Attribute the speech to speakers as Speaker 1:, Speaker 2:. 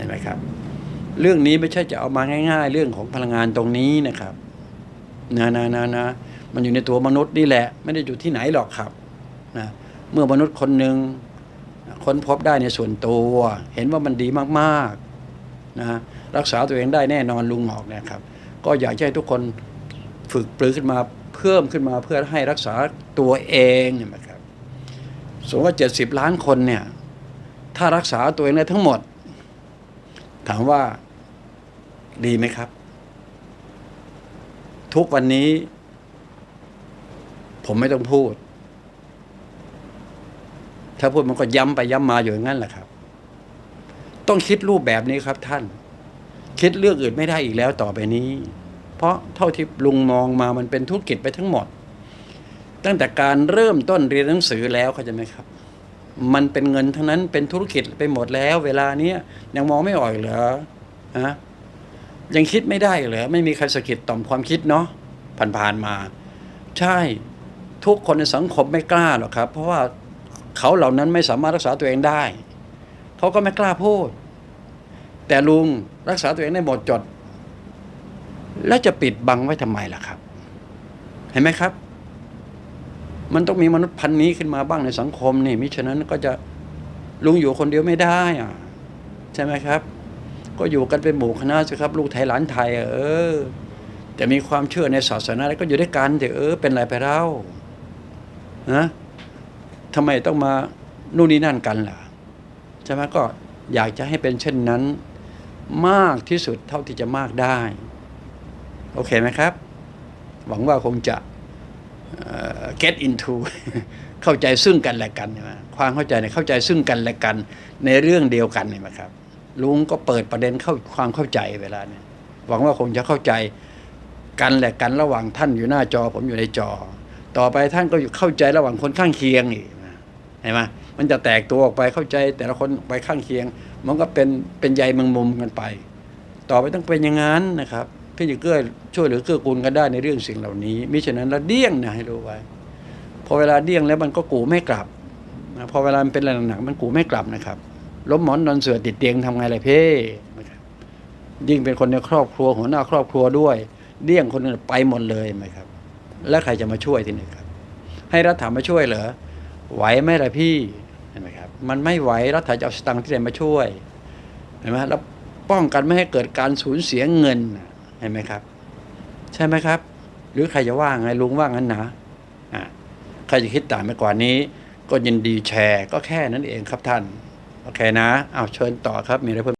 Speaker 1: ห็นไหมครับ เรื่องนี้ไม่ใช่จะเอามาง่าย ๆ เรื่องของพลังงานตรงนี้นะครับนะนะนะนะมันอยู่ในตัวมนุษย์นี่แหละ ไม่ได้อยู่ที่ไหนหรอกครับนะเมื่อมนุษย์คนหนึ่งค้นพบได้ในส่วนตัว เห็นว่ามันดีมากๆนะรักษาตัวเองได้แน่นอนลุงหงอกเนะครับ ก็อยากให้ทุกคนฝึกปรือขึ้นมาเพิ่มขึ้นมาเพื่อให้รักษาตัวเองเนี่ยนะครับสมมติว่าเจ็ดสิบล้านคนเนี่ยถ้ารักษาตัวเองได้ทั้งหมด ถามว่าดีไหมครับ ทุกวันนี้ ผมไม่ต้องพูด ถ้าพูดมันก็ย้ำไปย้ำมาอยู่อย่างนั้นแหละครับ ต้องคิดรูปแบบนี้ครับท่าน คิดเรื่องอื่นไม่ได้อีกแล้วต่อไปนี้ เพราะเท่าที่ลุงมองมามันเป็นธุรกิจไปทั้งหมด ตั้งแต่การเริ่มต้นเรียนหนังสือแล้วเข้าใจไหมครับ มันเป็นเงินทั้งนั้นเป็นธุรกิจไปหมดแล้ว เวลาเนี้ยยังมองไม่ออกอีกเหรอฮะยังคิดไม่ได้เหรอไม่มีใครสะกิดต่อมความคิดเนาะผ่านๆมา ใช่ทุกคนในสังคมไม่กล้าหรอกครับ เพราะว่าเขาเหล่านั้นไม่สามารถรักษาตัวเองได้ เขาก็ไม่กล้าพูด แต่ลุงรักษาตัวเองได้หมดจด แล้วจะปิดบังไว้ทำไมล่ะครับ เห็นไหมครับ มันต้องมีมนุษย์พันธุ์นี้ขึ้นมาบ้างในสังคมนี่มิฉะนั้นก็จะลุงอยู่คนเดียวไม่ได้อะใช่ไหมครับ ก็อยู่กันเป็นหมู่คณะสิครับ ลูกไทยหลานไทย เออ แต่มีความเชื่อในศาสนาแล้วก็อยู่ด้วยกันเดี๋ยวเออเป็นไรไปเล่านะทำไมต้องมานู่นนี่นั่นกันล่ะใช่ไหมก็อยากจะให้เป็นเช่นนั้น มากที่สุดเท่าที่จะมากได้ โอเคไหมครับ หวังว่าคงจะ get into เข้าใจซึ่งกันและกันใช่ไหมความเข้าใจเนี่ยเข้าใจซึ่งกันและกัน ในเรื่องเดียวกันเนี่ยนะครับ ลุงก็เปิดประเด็นเข้าความเข้าใจเวลาเนี่ยหวังว่าคงจะเข้าใจกันและกันระหว่างท่านอยู่หน้าจอ ผมอยู่ในจอ ต่อไปท่านก็อยู่เข้าใจระหว่างคนข้างเคียงอีกนะเห็นไหมมันจะแตกตัวออกไปเข้าใจ แต่ละคนไปข้างเคียง มันก็เป็นเป็นใยแมงมุมกันไป ต่อไปต้องเป็นอย่างนั้นนะครับ ที่จะเกื้อช่วยเหลือเกื้อกูลกันได้ในเรื่องสิ่งเหล่านี้มิฉะนั้นเราเดี้ยงนะให้รู้ไว้ พอเวลาเดี้ยงแล้วมันก็กูไม่กลับนะพอเวลามันเป็นอะไรหนักๆมันกูไม่กลับนะครับล้มหมอนนอนเสือติดเตียงทำไงเลยเพ่ยิ่งเป็นคนในครอบครัวหัวหน้าครอบครัวด้วยเดี้ยงคนอื่นไปหมดเลยไหมครับ แล้วใครจะมาช่วยทีนี้ครับ ให้รัฐามาช่วยเหรอไหวไหมล่ะพี่เห็นไหมครับ มันไม่ไหวรัฐาจะเอาสตังค์ที่ไหนมาช่วยเห็นไหมแล้วป้องกันไม่ให้เกิดการสูญเสียเงินนะ เห็นไหมครับ ใช่ไหมครับ หรือใครจะว่าไงลุงว่างั้นนะอ่าใครจะคิดต่างไปกว่านี้ ก็ยินดีแชร์ ก็แค่นั้นเองครับท่าน โอเคนะอ้าวเชิญต่อครับมีอะไรเพิ่ม